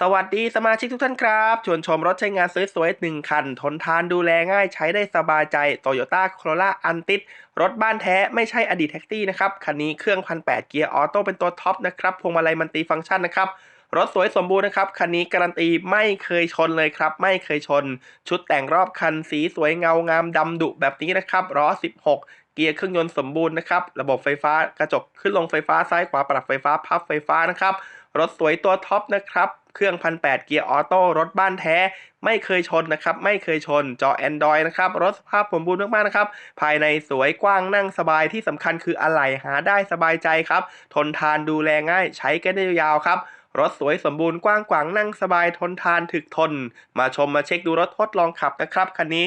สวัสดีสมาชิกทุกท่านครับ ชวนชมรถใช้งานสวยๆหนึ่งคัน ทนทานดูแลง่ายใช้ได้สบายใจ Toyota Corolla a n t i รถบ้านแท้ไม่ใช่อดีตแท็กซี่นะครับ คันนี้เครื่องพันแเกียร์ออโต้เป็นตัวท็อปนะครับ พวงมาลัยมันติฟังก์ชันนะครับ รถสวยสมบูรณ์นะครับ คันนี้การันตีไม่เคยชนเลยครับ ไม่เคยชน ชุดแต่งรอบคันสีสวยเงางามดำดุแบบนี้นะครับล้อ16เกียร์เครื่องยนต์สมบูรณ์นะครับ ระบบไฟฟ้ากระจกขึ้นลงไฟฟ้าซ้ายขวาปรับไฟฟ้าพับไฟฟ้านะครับ รถสวยตัวท็อปนะครับ เครื่องพันแเกียร์ออโต้รถบ้านแท้ ไม่เคยชนนะครับ ไม่เคยชนจอ Android นะครับ รถสภาพสมบูรณ์มากๆนะครับ ภายในสวยกว้างนั่งสบายที่สำคัญคืออะไหล่หาได้สบายใจครับ ทนทานดูแลง่ายใช้กันได้ยาวครับ รถสวยสมบูรณ์กว้างขวางนั่งสบายทนทานถึกทน มาชมมาเช็คดูรถทดลองขับนะครับคันนี้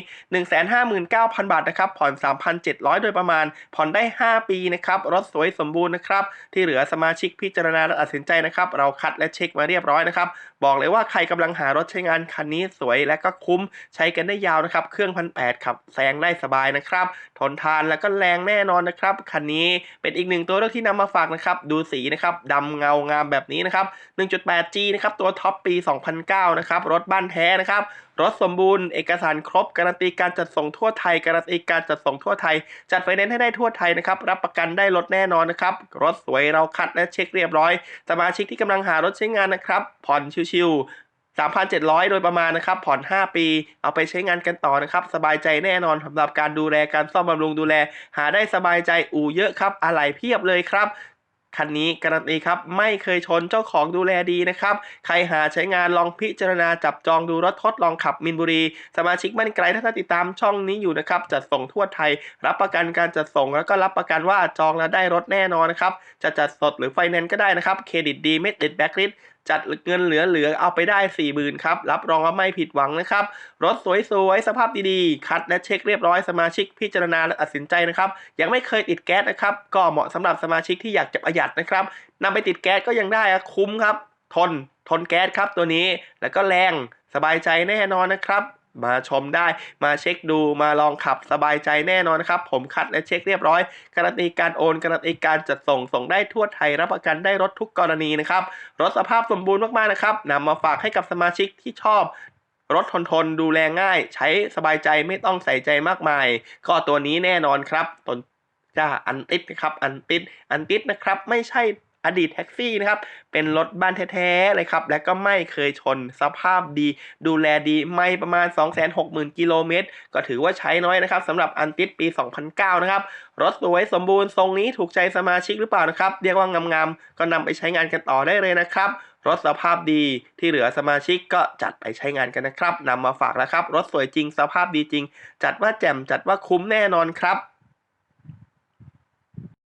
159,000 บาทนะครับ ผ่อน 3,700 โดยประมาณ ผ่อนได้ 5 ปีนะครับ รถสวยสมบูรณ์นะครับ ที่เหลือสมาชิกพิจารณาและตัดสินใจนะครับ เราคัดและเช็คมาเรียบร้อยนะครับ บอกเลยว่าใครกำลังหารถใช้งานคันนี้สวยและก็คุ้มใช้กันได้ยาวนะครับ เครื่องพันแปดขับแซงได้สบายนะครับ ทนทานและก็แรงแน่นอนนะครับคันนี้เป็นอีกหนึ่งตัวเลือกที่นำมาฝากนะครับ ดูสีนะครับดำเงางามแบบนี้นะครับ 1.8G นะครับ ตัวท็อปปี 2009 นะครับ รถบ้านแท้นะครับ รถสมบูรณ์ เอกสารครบ การันตีการจัดส่งทั่วไทย การันตีการจัดส่งทั่วไทย จัดไฟแนนซ์ให้ได้ทั่วไทยนะครับ รับประกันได้รถแน่นอนนะครับ รถสวยเราคัดและเช็คเรียบร้อย สมาชิกที่กำลังหารถใช้งานนะครับ ผ่อนชิวๆ3,700 โดยประมาณนะครับ ผ่อน 5 ปี เอาไปใช้งานกันต่อนะครับ สบายใจแน่นอนสำหรับการดูแลการซ่อมบำรุงดูแล หาได้สบายใจอู่เยอะครับ อะไหล่เพียบเลยครับ คันนี้การันตีครับ ไม่เคยชนเจ้าของดูแลดีนะครับ ใครหาใช้งานลองพิจารณาจับจองดูรถทดลองขับมินบุรี สมาชิกมั่นไกลถ้าติดตามช่องนี้อยู่นะครับ จัดส่งทั่วไทย รับประกันการจัดส่งแล้วก็รับประกันว่าจองแล้วได้รถแน่นอนนะครับ จะจัดสดหรือไฟแนนซ์ก็ได้นะครับ เครดิตดีไม่ติดแบ็คลิส จัดเงินเหลือๆเอาไปได้4 0,000ครับ รับรองว่าไม่ผิดหวังนะครับ รถสวยๆ สภาพดีๆ คัดและเช็คเรียบร้อยสมาชิกพิจารณาและตัดสินใจนะครับ ยังไม่เคยติดแก๊สนะครับ ก็เหมาะสำหรับสมาชิกที่อยากจะประหยัดนะครับนำไปติดแก๊สก็ยังได้คุ้มครับ ทน ทนแก๊สครับตัวนี้ แล้วก็แรงสบายใจแน่นอนนะครับ มาชมได้ มาเช็คดูมาลองขับสบายใจแน่นอนนะครับ ผมคัดและเช็คเรียบร้อยการันตีการโอนการันตีการจัดส่งส่งได้ทั่วไทยรับประกันได้รถทุกกรณีนะครับรถสภาพสมบูรณ์มากๆนะครับนำมาฝากให้กับสมาชิกที่ชอบรถทนทนดูแลง่าย ใช้สบายใจไม่ต้องใส่ใจมากมาย ก็ตัวนี้แน่นอนครับตนจ้าอันติดนะครับอันติดอันติดนะครับ ไม่ใช่ อดีตแท็กซี่นะครับ เป็นรถบ้านแท้ๆเลยครับ และก็ไม่เคยชนสภาพดี ดูแลดีไม่ประมาณ 260,000 กิโลเมตร ก็ถือว่าใช้น้อยนะครับสำหรับอันติดปี 2009 นะครับ รถสวยสมบูรณ์ทรงนี้ถูกใจสมาชิกหรือเปล่านะครับ เรียกว่างามๆ ก็นำไปใช้งานกันต่อได้เลยนะครับรถสภาพดีที่เหลือสมาชิกก็จัดไปใช้งานกันนะครับนำมาฝากแล้วครับ รถสวยจริงสภาพดีจริง จัดว่าแจ่มจัดว่าคุ้มแน่นอนครับ